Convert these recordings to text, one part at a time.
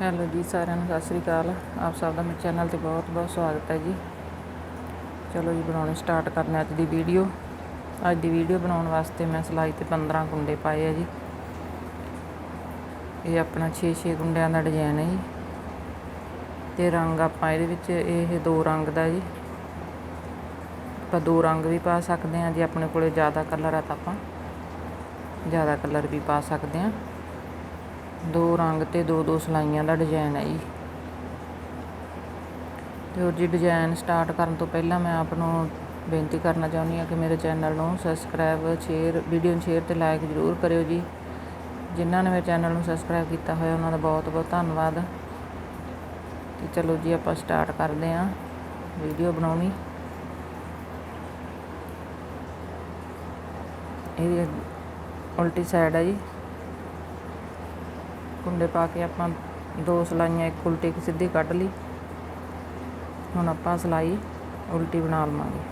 Hello ਜੀ ਸਾਰਿਆਂ ਨੂੰ ਸਤਿ ਸ੍ਰੀ ਅਕਾਲ। ਆਪ ਸਭ ਦਾ ਮੇਰੇ ਚੈਨਲ ਤੇ ਬਹੁਤ ਬਹੁਤ ਸਵਾਗਤ ਹੈ ਜੀ। ਚਲੋ ਜੀ, ਬਣਾਉਣੀ ਸਟਾਰਟ ਕਰਨੇ ਹਾਂ ਅੱਜ ਦੀ ਵੀਡੀਓ ਅੱਜ ਦੀ ਵੀਡੀਓ ਬਣਾਉਣ ਵਾਸਤੇ ਮੈਂ ਸਿਲਾਈ ਤੇ 15 ਗੁੰਡੇ ਪਾਏ ਆ ਜੀ। ਇਹ ਆਪਣਾ 6-6 ਗੁੰਡਿਆਂ ਦਾ ਡਿਜ਼ਾਈਨ ਹੈ ਜੀ। ਤੇ ਰੰਗ ਆਪਾਂ ਇਹਦੇ ਵਿੱਚ, ਇਹ ਦੋ ਰੰਗ ਦਾ ਜੀ। ਆਪਾਂ ਦੋ ਰੰਗ ਵੀ ਪਾ ਸਕਦੇ ਹਾਂ ਜੇ। ਆਪਣੇ ਕੋਲੇ ਜ਼ਿਆਦਾ ਕਲਰ ਆ ਤਾਂ ਆਪਾਂ ਜ਼ਿਆਦਾ ਕਲਰ ਵੀ ਪਾ ਸਕਦੇ ਹਾਂ। ਦੋ ਰੰਗ ਤੇ ਦੋ ਦੋ ਸਲਾਈਆਂ ਦਾ ਡਿਜ਼ਾਈਨ ਹੈ ਜੀ। ਤੇ ਹੋਰ ਜੀ ਡਿਜ਼ਾਈਨ ਸਟਾਰਟ ਕਰਨ ਤੋਂ ਪਹਿਲਾਂ ਮੈਂ ਆਪ ਨੂੰ ਬੇਨਤੀ ਕਰਨਾ ਚਾਹੁੰਦੀ ਹਾਂ ਕਿ ਮੇਰੇ ਚੈਨਲ ਨੂੰ ਸਬਸਕ੍ਰਾਈਬ ਸ਼ੇਅਰ ਵੀਡੀਓ ਨੂੰ ਸ਼ੇਅਰ ਤੇ ਲਾਈਕ ਜ਼ਰੂਰ ਕਰਿਓ ਜੀ। ਜਿਨ੍ਹਾਂ ਨੇ ਮੇਰੇ ਚੈਨਲ ਨੂੰ ਸਬਸਕ੍ਰਾਈਬ ਕੀਤਾ ਹੋਇਆ, ਉਹਨਾਂ ਦਾ ਬਹੁਤ ਬਹੁਤ ਧੰਨਵਾਦ। ਤੇ ਚਲੋ ਜੀ, ਆਪਾਂ ਸਟਾਰਟ ਕਰਦੇ ਹਾਂ ਵੀਡੀਓ ਬਣਾਉਣੀ। ਇਹ ਉਲਟੀ ਸਾਈਡ ਹੈ ਜੀ। ਕੁੰਡੇ ਪਾ ਕੇ ਆਪਾਂ ਦੋ ਸਲਾਈਆਂ, ਇੱਕ ਉਲਟੀ ਇੱਕ ਸਿੱਧੀ ਕੱਢ ਲਈ। ਹੁਣ ਆਪਾਂ ਸਲਾਈ ਉਲਟੀ ਬਣਾ ਲਵਾਂਗੇ।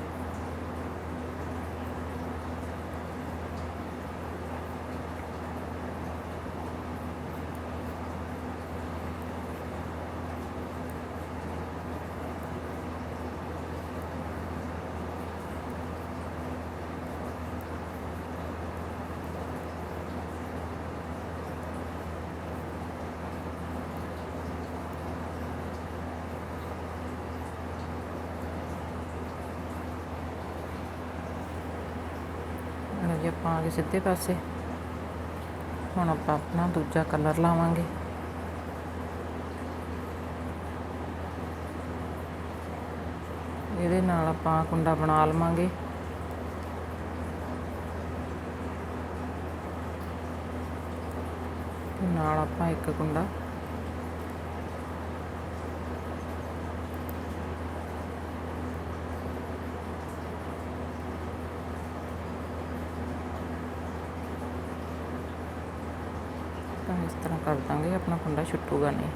ਹੁਣ ਆਪਾਂ ਆ ਗਏ ਸਿੱਧੇ ਪਾਸੇ। ਹੁਣ ਆਪਾਂ ਆਪਣਾ ਦੂਜਾ ਕਲਰ ਲਾਵਾਂਗੇ। ਇਹਦੇ ਨਾਲ ਆਪਾਂ ਕੁੰਡਾ ਬਣਾ ਲਵਾਂਗੇ। ਨਾਲ ਆਪਾਂ ਇੱਕ ਕੁੰਡਾ ਤਾਂ ਇਸ ਤਰ੍ਹਾਂ ਕਰ ਦਾਂਗੇ, ਆਪਣਾ ਕੁੰਡਾ ਛੁੱਟੂਗਾ ਨਹੀਂ।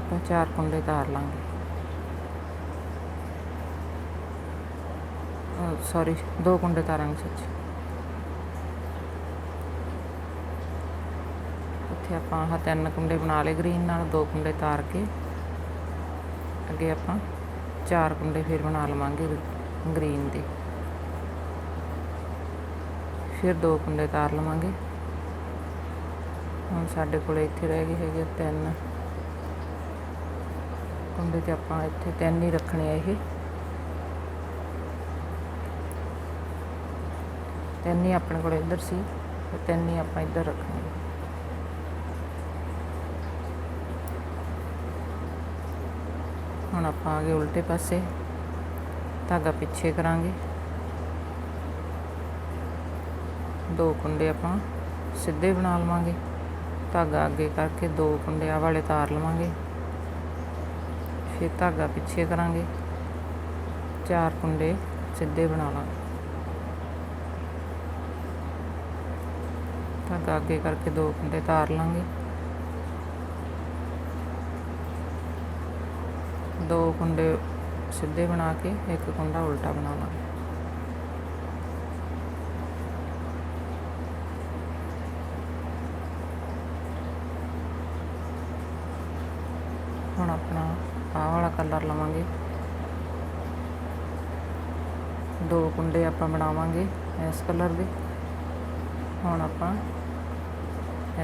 ਆਪਾਂ ਚਾਰ ਕੁੰਡੇ ਤਾਰ ਲਾਂਗੇ। ਸੌਰੀ ਦੋ ਕੁੰਡੇ ਤਾਰਾਂਗੇ ਸੱਚ। ਇੱਥੇ ਆਪਾਂ ਆਹ ਤਿੰਨ ਕੁੰਡੇ ਬਣਾ ਲਏ ਗ੍ਰੀਨ ਨਾਲ ਦੋ ਕੁੰਡੇ ਤਾਰ ਕੇ। ਅੱਗੇ ਆਪਾਂ ਚਾਰ ਕੁੰਡੇ ਫਿਰ ਬਣਾ ਲਵਾਂਗੇ ਗ੍ਰੀਨ ਦੇ। ਫਿਰ ਦੋ ਕੁੰਡੇ ਤਾਰ ਲਵਾਂਗੇ। ਹੁਣ ਸਾਡੇ ਕੋਲ ਇੱਥੇ ਰਹਿ ਗਏ ਹੈਗੇ ਤਿੰਨ। ਕੁੰਡੇ ਤੇ ਆਪਾਂ ਇੱਥੇ ਤਿੰਨ ਹੀ ਰੱਖਣੇ ਆ ਇਹ। ਤਿੰਨ ਹੀ ਆਪਣੇ ਕੋਲ ਇੱਧਰ ਸੀ ਤੇ ਤਿੰਨ ਹੀ ਆਪਾਂ ਇੱਧਰ ਰੱਖਣੇ ਹੁਣ ਆਪਾਂ ਆ ਗਏ ਉਲਟੇ ਪਾਸੇ। ਧਾਗਾ ਪਿੱਛੇ ਕਰਾਂਗੇ। ਦੋ ਕੁੰਡੇ ਆਪਾਂ ਸਿੱਧੇ ਬਣਾ ਲਵਾਂਗੇ। ਧਾਗਾ ਅੱਗੇ ਕਰਕੇ ਦੋ ਕੁੰਡੇ ਆ ਵਾਲੇ ਤਾਰ ਲਵਾਂਗੇ। ਫਿਰ ਧਾਗਾ ਪਿੱਛੇ ਕਰਾਂਗੇ। ਚਾਰ ਕੁੰਡੇ ਸਿੱਧੇ ਬਣਾ ਲਾਂਗੇ। ਧਾਗਾ ਅੱਗੇ ਕਰਕੇ ਦੋ ਕੁੰਡੇ ਤਾਰ ਲਾਂਗੇ। ਦੋ ਕੁੰਡੇ ਸਿੱਧੇ ਬਣਾ ਕੇ, ਇੱਕ ਕੁੰਡਾ ਉਲਟਾ ਬਣਾ ਹੁਣ ਆਪਣਾ ਆਹ ਵਾਲਾ ਕਲਰ ਲਵਾਂਗੇ। ਦੋ ਕੁੰਡੇ ਆਪਾਂ ਬਣਾਵਾਂਗੇ ਇਸ ਕਲਰ ਦੇ। ਹੁਣ ਆਪਾਂ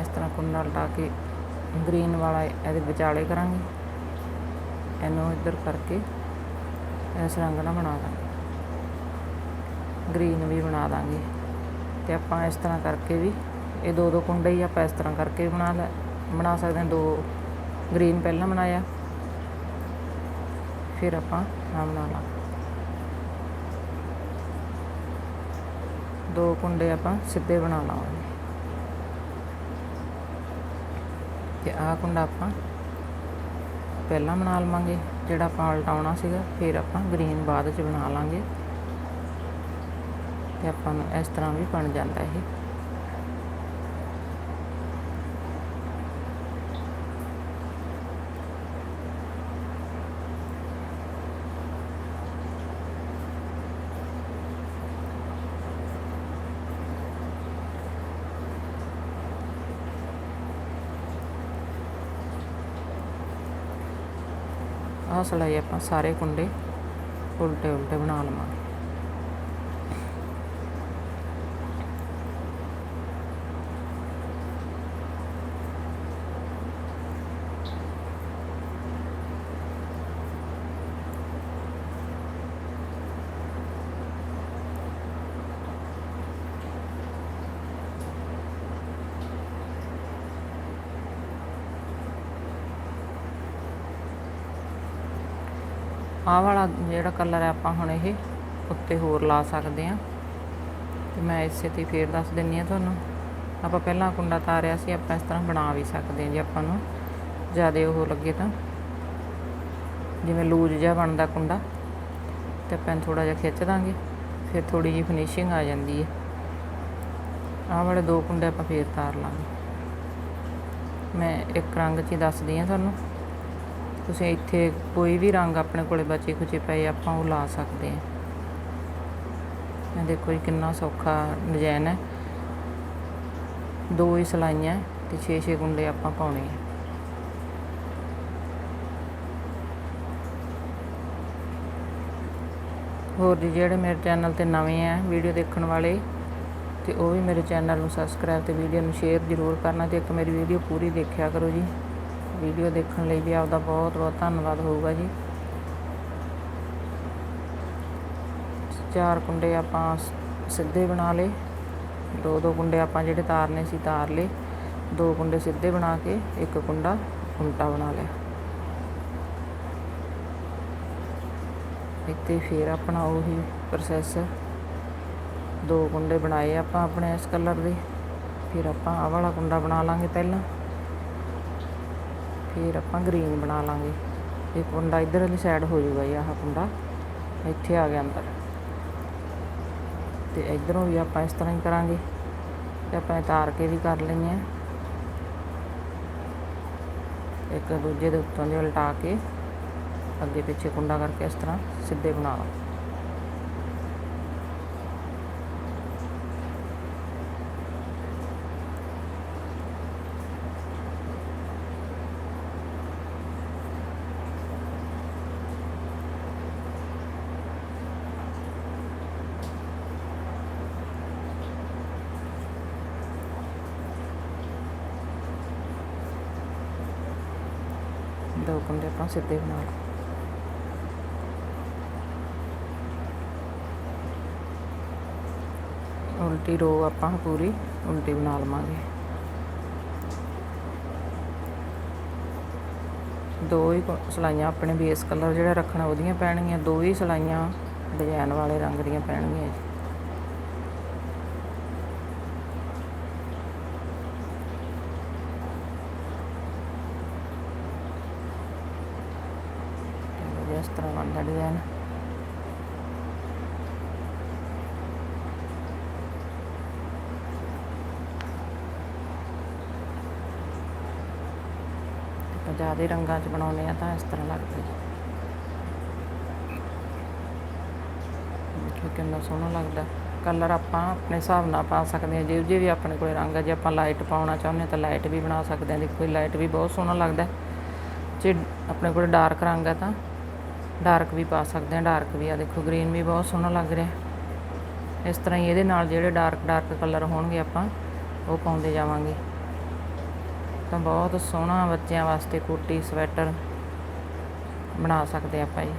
ਇਸ ਤਰ੍ਹਾਂ ਕੁੰਡਾ ਉਲਟਾ ਕੇ ਗ੍ਰੀਨ ਵਾਲਾ ਇਹਦੇ ਵਿਚਾਲੇ ਕਰਾਂਗੇ। ਇਹਨੂੰ ਇੱਧਰ ਕਰਕੇ ਇਸ ਰੰਗ ਨਾਲ ਬਣਾ ਦਾਂਗੇ। ਗ੍ਰੀਨ ਵੀ ਬਣਾ ਦਾਂਗੇ। ਤੇ ਆਪਾਂ ਇਸ ਤਰ੍ਹਾਂ ਕਰਕੇ ਵੀ ਇਹ ਦੋ ਦੋ ਕੁੰਡੇ ਹੀ ਆਪਾਂ ਇਸ ਤਰ੍ਹਾਂ ਕਰਕੇ ਬਣਾ ਲੈ ਬਣਾ ਸਕਦੇ ਹਾਂ। ਦੋ ਗ੍ਰੀਨ ਪਹਿਲਾਂ ਬਣਾਇਆ। ਫਿਰ ਆਪਾਂ ਆ ਬਣਾ ਲਾਂ। ਦੋ ਕੁੰਡੇ ਆਪਾਂ ਸਿੱਧੇ ਬਣਾ ਲਾਂਗੇ। ਤੇ ਆਹ ਕੁੰਡਾ ਆਪਾਂ ਪਹਿਲਾਂ ਬਣਾ ਲਵਾਂਗੇ, ਜਿਹੜਾ ਆਪਾਂ ਉਲਟਾਉਣਾ ਸੀਗਾ, ਫਿਰ ਆਪਾਂ ਗ੍ਰੀਨ ਬਾਅਦ ਚ ਬਣਾ ਲਾਂਗੇ। ਤੇ ਆਪਾਂ ਨੂੰ ਇਸ ਤਰ੍ਹਾਂ ਵੀ ਬਣ ਜਾਂਦਾ ਇਹ। ਆਹ ਸਿਲਾਈ ਆਪਾਂ ਸਾਰੇ ਕੁੰਡੇ ਉਲਟੇ ਉਲਟੇ ਬਣਾ ਲਵਾਂਗੇ ਆਹ ਵਾਲਾ ਜਿਹੜਾ ਕਲਰ ਹੈ ਆਪਾਂ ਹੁਣ ਇਹ ਉੱਤੇ ਹੋਰ ਲਾ ਸਕਦੇ ਆ ਤੇ ਮੈਂ ਇਸੇ ਤੇ ਫੇਰ ਦੱਸ ਦਿੰਨੀ ਆ ਤੁਹਾਨੂੰ। ਆਪਾਂ ਪਹਿਲਾਂ ਕੁੰਡਾ ਤਾਰਿਆ ਸੀ, ਆਪਾਂ ਇਸ ਤਰ੍ਹਾਂ ਬਣਾ ਵੀ ਸਕਦੇ ਹਾਂ ਜੇ ਆਪਾਂ ਨੂੰ ਜ਼ਿਆਦਾ ਉਹ ਲੱਗੇ ਤਾਂ। ਜਿਵੇਂ ਲੂਜ ਜਿਹਾ ਬਣਦਾ ਕੁੰਡਾ, ਤੇ ਆਪਾਂ ਥੋੜਾ ਜਿਹਾ ਖਿੱਚ ਦਾਂਗੇ, ਫਿਰ ਥੋੜੀ ਜਿਹੀ ਫਿਨਿਸ਼ਿੰਗ ਆ ਜਾਂਦੀ ਹੈ। ਆਹ ਵਾਲੇ ਦੋ ਕੁੰਡੇ ਆਪਾਂ ਫੇਰ ਤਾਰ ਲਾਂਗੇ। ਮੈਂ ਇੱਕ ਰੰਗ 'ਚ ਹੀ ਦੱਸਦੀ ਆ ਤੁਹਾਨੂੰ। ਤੁਸੀਂ ਇੱਥੇ ਕੋਈ ਵੀ ਰੰਗ ਆਪਣੇ ਕੋਲੇ ਬਚੇ ਖੁਚੇ ਪਏ ਆਪਾਂ ਉਹ ਲਾ ਸਕਦੇ ਹਾਂ। ਇਹ ਦੇਖੋ ਜੀ ਕਿੰਨਾ ਸੌਖਾ ਡਿਜ਼ਾਈਨ ਹੈ। ਦੋ ਹੀ ਸਲਾਈਆਂ ਤੇ 6-6 ਗੁੰਡੇ ਆਪਾਂ ਪਾਉਣੇ ਆ ਹੋਰ ਜੀ ਜਿਹੜੇ ਮੇਰੇ ਚੈਨਲ ਤੇ ਨਵੇਂ ਆ ਵੀਡੀਓ ਦੇਖਣ ਵਾਲੇ, ਤੇ ਉਹ ਵੀ ਮੇਰੇ ਚੈਨਲ ਨੂੰ ਸਬਸਕ੍ਰਾਈਬ ਤੇ ਵੀਡੀਓ ਨੂੰ ਸ਼ੇਅਰ ਜ਼ਰੂਰ ਕਰਨਾ ਤੇ ਇੱਕ ਮੇਰੀ ਵੀਡੀਓ ਪੂਰੀ ਦੇਖਿਆ ਕਰੋ ਜੀ। ਵੀਡੀਓ ਦੇਖਣ ਲਈ ਵੀ ਆਪਦਾ ਬਹੁਤ ਬਹੁਤ ਧੰਨਵਾਦ ਹੋਊਗਾ ਜੀ। ਚਾਰ ਕੁੰਡੇ ਆਪਾਂ ਸਿੱਧੇ ਬਣਾ ਲਏ। ਦੋ ਦੋ ਕੁੰਡੇ ਆਪਾਂ ਜਿਹੜੇ ਤਾਰਨੇ ਸੀ ਤਾਰ ਲਏ। ਦੋ ਕੁੰਡੇ ਸਿੱਧੇ ਬਣਾ ਕੇ ਇੱਕ ਕੁੰਡਾ ਉਲਟਾ ਬਣਾ ਲਿਆ। ਇੱਥੇ ਫੇਰ ਆਪਣਾ ਉਹੀ ਪ੍ਰੋਸੈਸ ਦੋ ਕੁੰਡੇ ਬਣਾਏ ਆਪਾਂ ਆਪਣੇ ਇਸ ਕਲਰ ਦੇ। ਫਿਰ ਆਪਾਂ ਆਹ ਵਾਲਾ ਕੁੰਡਾ ਬਣਾ ਲਾਂਗੇ ਪਹਿਲਾਂ। ਫਿਰ ਆਪਾਂ ਗ੍ਰੀਨ ਬਣਾ ਲਾਂਗੇ। ਇਹ ਕੁੰਡਾ ਇਧਰ ਵਾਲੀ ਸਾਈਡ ਹੋ ਜਾਊਗਾ ਜੀ, ਆਹ ਕੁੰਡਾ। ਇੱਥੇ ਆ ਗਿਆ ਅੰਦਰ। ਤੇ ਇਧਰੋਂ ਵੀ ਆਪਾਂ ਇਸ ਤਰ੍ਹਾਂ ਹੀ ਕਰਾਂਗੇ। ਤੇ ਆਪਾਂ ਇਹ ਤਾਰ ਕੇ ਵੀ ਕਰ ਲੈਂਦੇ ਆ ਇੱਕ ਦੂਜੇ ਦੇ ਉੱਤੋਂ ਦੇ ਉਲਟਾ ਕੇ ਅੱਗੇ ਪਿੱਛੇ ਕੁੰਡਾ ਕਰਕੇ ਇਸ ਤਰ੍ਹਾਂ ਸਿੱਧੇ ਬਣਾ ਲਓ ਦੋ ਕੁੰਡੇ ਆਪਾਂ ਸਿੱਧੇ ਬਣਾ ਲਓ ਉਲਟੀ ਰੋ ਆਪਾਂ ਪੂਰੀ ਉਲਟੀ ਬਣਾ ਲਵਾਂਗੇ। ਦੋ ਹੀ ਕੁ- ਸਲਾਈਆਂ ਆਪਣੇ ਬੇਸ ਕਲਰ ਜਿਹੜਾ ਰੱਖਣਾ ਉਹਦੀਆਂ ਪੈਣਗੀਆਂ, ਦੋ ਹੀ ਸਲਾਈਆਂ ਡਿਜ਼ਾਈਨ ਵਾਲੇ ਰੰਗ ਦੀਆਂ ਪੈਣਗੀਆਂ ਜੀ ਚਲੋ ਜੀ, ਤਰ੍ਹਾਂ ਬਣਦਾ ਡਿਜ਼ਾਈਨ ਆਪਾਂ ਜ਼ਿਆਦਾ ਰੰਗਾਂ 'ਚ ਬਣਾਉਂਦੇ ਆ ਤਾਂ ਇਸ ਤਰ੍ਹਾਂ ਲੱਗਦਾ ਦੇਖੋ ਕਿੰਨਾ ਸੋਹਣਾ ਲੱਗਦਾ। ਕਲਰ ਆਪਾਂ ਆਪਣੇ ਹਿਸਾਬ ਨਾਲ ਪਾ ਸਕਦੇ ਹਾਂ ਜਿਹੋ ਜਿਹੇ ਵੀ ਆਪਣੇ ਕੋਲ ਰੰਗ ਹੈ ਜੇ ਆਪਾਂ ਲਾਈਟ ਪਾਉਣਾ ਚਾਹੁੰਦੇ ਹਾਂ ਤਾਂ ਲਾਈਟ ਵੀ ਬਣਾ ਸਕਦੇ ਹਾਂ ਦੇਖੋ ਲਾਈਟ ਵੀ ਬਹੁਤ ਸੋਹਣਾ ਲੱਗਦਾ। ਜੇ ਆਪਣੇ ਕੋਲ ਡਾਰਕ ਰੰਗ ਹੈ ਤਾਂ ਡਾਰਕ ਵੀ ਪਾ ਸਕਦੇ ਹਾਂ, ਡਾਰਕ ਵੀ ਆ। ਦੇਖੋ, ਗ੍ਰੀਨ ਵੀ ਬਹੁਤ ਸੋਹਣਾ ਲੱਗ ਰਿਹਾ। ਇਸ ਤਰ੍ਹਾਂ ਹੀ ਇਹਦੇ ਨਾਲ ਜਿਹੜੇ ਡਾਰਕ ਡਾਰਕ ਕਲਰ ਹੋਣਗੇ ਆਪਾਂ, ਉਹ ਪਾਉਂਦੇ ਜਾਵਾਂਗੇ। ਤਾਂ ਬਹੁਤ ਸੋਹਣਾ ਬੱਚਿਆਂ ਵਾਸਤੇ ਕੋਟੀ ਸਵੈਟਰ ਬਣਾ ਸਕਦੇ ਆਪਾਂ ਜੀ।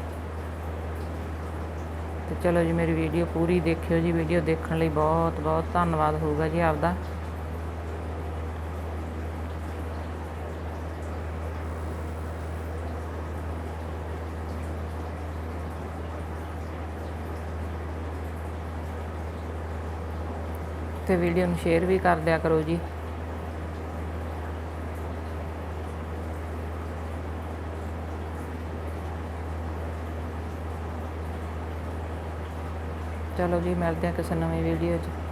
ਤੇ ਚਲੋ ਜੀ, ਮੇਰੀ ਵੀਡੀਓ ਪੂਰੀ ਦੇਖਿਓ ਜੀ। ਵੀਡੀਓ ਦੇਖਣ ਲਈ ਬਹੁਤ ਬਹੁਤ ਧੰਨਵਾਦ ਹੋਊਗਾ ਜੀ ਆਪਦਾ। ਤੇ ਵੀਡੀਓ ਨੂੰ ਸ਼ੇਅਰ ਵੀ ਕਰ ਦਿਆ ਕਰੋ ਜੀ। ਚਲੋ ਜੀ, ਮਿਲਦੇ ਆ ਕਿਸੇ ਨਵੀਂ ਵੀਡੀਓ 'ਚ।